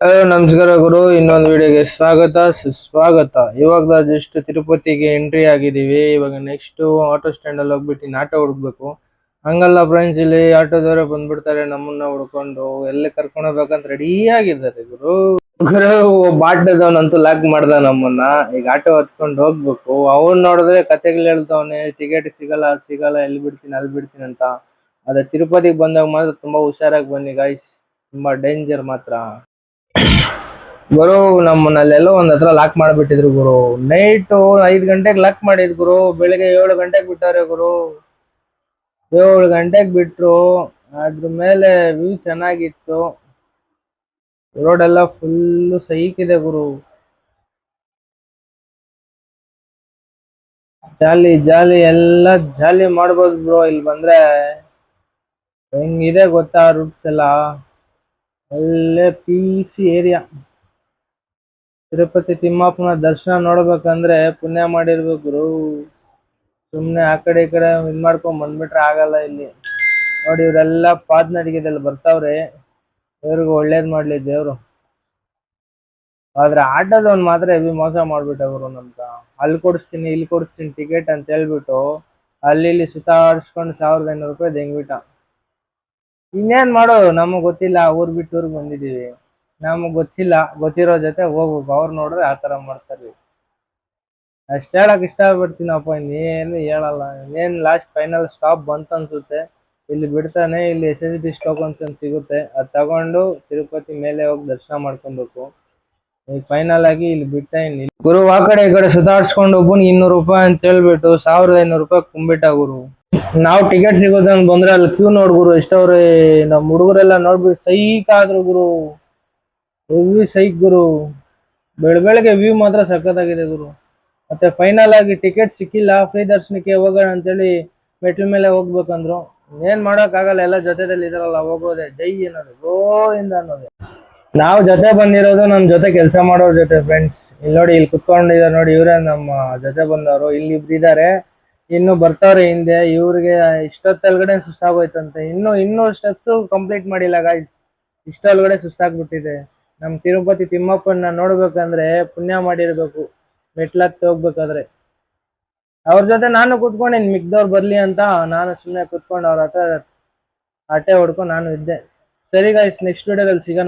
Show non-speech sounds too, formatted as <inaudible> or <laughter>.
Hello ನಮಸ್ಕಾರ ಗುರು. ಇನ್ನೊಂದು ವಿಡಿಯೋಗೆ ಸ್ವಾಗತ, ಸುಸ್ವಾಗತ. ಇವಾಗ ಜಸ್ಟ್ ತಿರುಪತಿಗೆ ಎಂಟ್ರಿ ಆಗಿದೀವಿ ಇವಾಗ ನೆಕ್ಸ್ಟು ಆಟೋ ಸ್ಟ್ಯಾಂಡ್ ಅಲ್ಲಿ ಹೋಗ್ಬಿಟ್ಟು ಇನ್ನು ಆಟೋ ಹುಡುಕ್ಬೇಕು. ಹಂಗಲ್ಲ ಫ್ರೆಂಡ್ಸ್ ಇಲ್ಲಿ ಆಟೋದವರೇ ಬಂದ್ಬಿಡ್ತಾರೆ, ನಮ್ಮನ್ನ ಹುಡ್ಕೊಂಡು. ಎಲ್ಲಿ ಕರ್ಕೊಂಡು ಹೋಗ್ಬೇಕಂತ ರೆಡಿ ಆಗಿದ್ದಾರೆ ಗುರು. ಗುರು ಬಾಟದವನಂತೂ ಲಾಕ್ ಮಾಡ್ದ ನಮ್ಮನ್ನ. ಈಗ ಆಟೋ ಹತ್ಕೊಂಡು ಹೋಗ್ಬೇಕು. ಅವ್ನು ನೋಡಿದ್ರೆ ಕತೆಗಳು ಹೇಳ್ತಾವನೆ ಟಿಕೆಟ್ ಸಿಗಲ್ಲ ಸಿಗಲ್ಲ, ಎಲ್ಲಿ ಬಿಡ್ತೀನಿ, ಅಲ್ಲಿ ಬಿಡ್ತೀನಿ ಅಂತ. ಅದೇ ತಿರುಪತಿಗೆ ಬಂದಾಗ ಮಾತ್ರ ತುಂಬಾ ಹುಷಾರಾಗಿ ಬನ್ನಿ ಗಾಯ್ಸ್ ತುಂಬಾ ಡೇಂಜರ್ ಮಾತ್ರ. <coughs> ಗುರು ನಮ್ಮನ್ನೆಲ್ಲೋ ಒಂದ್ ಹತ್ರ ಲಾಕ್ ಮಾಡ್ಬಿಟ್ಟಿದ್ರು ಗುರು. ನೈಟ್ ಐದ್ ಗಂಟೆಗೆ ಲಾಕ್ ಮಾಡಿದ್ ಗುರು. ಬೆಳಿಗ್ಗೆ ಏಳು ಗಂಟೆಗೆ ಬಿಟ್ಟಾರೆ ಗುರು. ಏಳು ಗಂಟೆಗೆ ಬಿಟ್ರು. ಅದ್ರ ಮೇಲೆ ವ್ಯೂ ಚೆನ್ನಾಗಿತ್ತು. ರೋಡ್ ಎಲ್ಲ ಫುಲ್ ಸೈಕಿದೆ ಗುರು. ಜಾಲಿ ಜಾಲಿ, ಎಲ್ಲ ಜಾಲಿ ಮಾಡ್ಬೋದು ಬ್ರೋ. ಇಲ್ಲಿ ಬಂದ್ರೆ ಹೆಂಗಿದೆ ಗೊತ್ತಾ ರೂಟ್ಸ್ ಎಲ್ಲ? ಒಳ್ಳೆ ಸಿ ಏರಿಯಾ ತಿರುಪತಿ ತಿಮ್ಮಪ್ಪನ ದರ್ಶನ ನೋಡ್ಬೇಕಂದ್ರೆ ಪುಣ್ಯ ಮಾಡಿರ್ಬೇಕು ಸುಮ್ನೆ ಆ ಕಡೆ ಈ ಕಡೆ ಇದ್ ಮಾಡ್ಕೊಂಡ್ ಬಂದ್ಬಿಟ್ರೆ ಆಗಲ್ಲ ಇಲ್ಲಿ. ನೋಡಿ ಇವರೆಲ್ಲ ಪಾದನಡಿಗೆದಲ್ಲಿ ಬರ್ತಾವ್ರೆ. ಇವ್ರಿಗೂ ಒಳ್ಳೇದ್ ಮಾಡ್ಲಿ ದೇವ್ರು. ಆದ್ರೆ ಆಟೋದವ್ನ್ ಮಾತ್ರ ಹೆವಿ ಮೋಸ ಮಾಡ್ಬಿಟ್ಟೆ ಗುರು ನಮ್ಗ. ಅಲ್ಲಿ ಕೊಡಿಸ್ತೀನಿ, ಇಲ್ಲಿ ಕೊಡಿಸ್ತೀನಿ ಟಿಕೆಟ್ ಅಂತ ಹೇಳ್ಬಿಟ್ಟು ಅಲ್ಲಿ ಇಲ್ಲಿ ಸುತ್ತಾಡಿಸ್ಕೊಂಡು ಸಾವಿರದ ಐನೂರು ರೂಪಾಯಿ ದೆಂಗ್ಬಿಟ್ಟ ಇನ್ನೇನ್ ಮಾಡೋದು ನಮಗ್ ಗೊತ್ತಿಲ್ಲ, ಊರ್ ಬಿಟ್ಟು ಊರ್ಗ್ ಬಂದಿದೀವಿ. ನಮಗ್ ಗೊತ್ತಿಲ್ಲ, ಗೊತ್ತಿರೋ ಜೊತೆ ಹೋಗ್ಬೇಕು. ಅವ್ರು ನೋಡಿದ್ರೆ ಆತರ ತರ ಮಾಡ್ತಾರೆ. ಅಷ್ಟ್ ಹೇಳಕ್ ಇಷ್ಟ ಪಡ್ತೀನಪ್ಪ ಇನ್ನೇನು ಹೇಳಲ್ಲ. ಇನ್ನೇನ್ ಲಾಸ್ಟ್ ಫೈನಲ್ ಸ್ಟಾಪ್ ಬಂತ ಅನ್ಸುತ್ತೆ. ಇಲ್ಲಿ ಬಿಡ್ತಾನೆ, ಇಲ್ಲಿ ಎಸ್ ಎಸ್ ಡಿ ಟೋಕನ್ಸ್ ಅಂತ ಸಿಗುತ್ತೆ. ಅದ್ ತಗೊಂಡು ತಿರುಪತಿ ಮೇಲೆ ಹೋಗಿ ದರ್ಶನ ಮಾಡ್ಕೊಬೇಕು. ಫೈನಲ್ ಆಗಿ ಇಲ್ಲಿ ಬಿಟ್ಟ ಗುರು, ಆ ಕಡೆ ಈ ಕಡೆ ಸುತ್ತಾಡ್ಸ್ಕೊಂಡು ಒಬ್ಬನ್ ಇನ್ನೂರು ರೂಪಾಯಿ ಅಂತ ಹೇಳ್ಬಿಟ್ಟು ಸಾವಿರದ ಐನೂರು ರೂಪಾಯಿ ಕುಂಬಿಟ್ಟ ಗುರು. ನಾವು ಟಿಕೆಟ್ ಸಿಗೋದಂಗ್ ಬಂದ್ರೆ ಅಲ್ಲಿ ಕ್ಯೂ ನೋಡ್ ಗುರು ಎಷ್ಟವ್ರೆ ನಮ್ ಹುಡುಗರೆಲ್ಲ ನೋಡ್ಬಿಟ್ಟು ಸೈಕ್ ಆದ್ರು ಗುರು. ಹೆವಿ ಸೈಕ್ ಗುರು. ಬೆಳ ಬೆಳಗ್ಗೆ ವ್ಯೂ ಮಾತ್ರ ಸಖತ್ತಾಗಿದೆ ಗುರು. ಮತ್ತೆ ಫೈನಲ್ ಆಗಿ ಟಿಕೆಟ್ ಸಿಕ್ಕಿಲ್ಲ ಫ್ರೀ ದರ್ಶನಕ್ಕೆ ಹೋಗೋಣ ಅಂತೇಳಿ ಮೆಟ್ಲ ಮೇಲೆ ಹೋಗ್ಬೇಕಂದ್ರು. ಏನ್ ಮಾಡಕ್ ಆಗಲ್ಲ ಎಲ್ಲ ಜೊತೆದಲ್ಲಿ ಇದಾರಲ್ಲ, ಹೋಗೋದೆ. ಜೈ ಅನ್ನೋದು ಇಂದ ಅನ್ನೋದು. ನಾವು ಜೊತೆ ಬಂದಿರೋದು ನಮ್ ಜೊತೆ ಕೆಲಸ ಮಾಡೋರ್ ಜೊತೆ ಫ್ರೆಂಡ್ಸ್ ಇಲ್ಲಿ ನೋಡಿ ಇಲ್ಲಿ ಕುತ್ಕೊಂಡಿದ್ದಾರೆ ನೋಡಿ, ಇವರೇ ನಮ್ಮ ಜೊತೆ ಬಂದವರು. ಇಲ್ಲಿ ಇಬ್ರು ಇದ್ದಾರೆ ಇನ್ನು ಬರ್ತಾವ್ರೆ ಹಿಂದೆ. ಇವ್ರಿಗೆ ಇಷ್ಟೊತ್ತೊಳಗಡೆ ಸುಸ್ತಾಗೋಯ್ತಂತೆ. ಇನ್ನು ಇನ್ನು ಸ್ಟೆಪ್ಸ್ ಕಂಪ್ಲೀಟ್ ಮಾಡಿಲ್ಲ ಗಾಯ್ಸ್ ಇಷ್ಟೊಳಗಡೆ ಸುಸ್ತಾಗ್ಬಿಟ್ಟಿದೆ. ನಮ್ ತಿರುಪತಿ ತಿಮ್ಮಪ್ಪನ ನೋಡ್ಬೇಕಂದ್ರೆ ಪುಣ್ಯ ಮಾಡಿರ್ಬೇಕು. ಮೆಟ್ಲತ್ತಿ ಹೋಗ್ಬೇಕಾದ್ರೆ. ಅವ್ರ ಜೊತೆ ನಾನು ಕುತ್ಕೊಂಡಿನ್, ಮಿಕ್ದವ್ರು ಬರ್ಲಿ ಅಂತ ನಾನು ಸುಮ್ಮನೆ ಕುತ್ಕೊಂಡು ಅವ್ರ ಹತ್ರ ಆಟೆ ಹೊಡ್ಕೊಂಡು ನಾನು ಇದ್ದೆ. ಸರಿ ಗಾಯ್ಸ್ ನೆಕ್ಸ್ಟ್ ವಿಡಿಯೋದಲ್ಲಿ ಸಿಗೋಣ.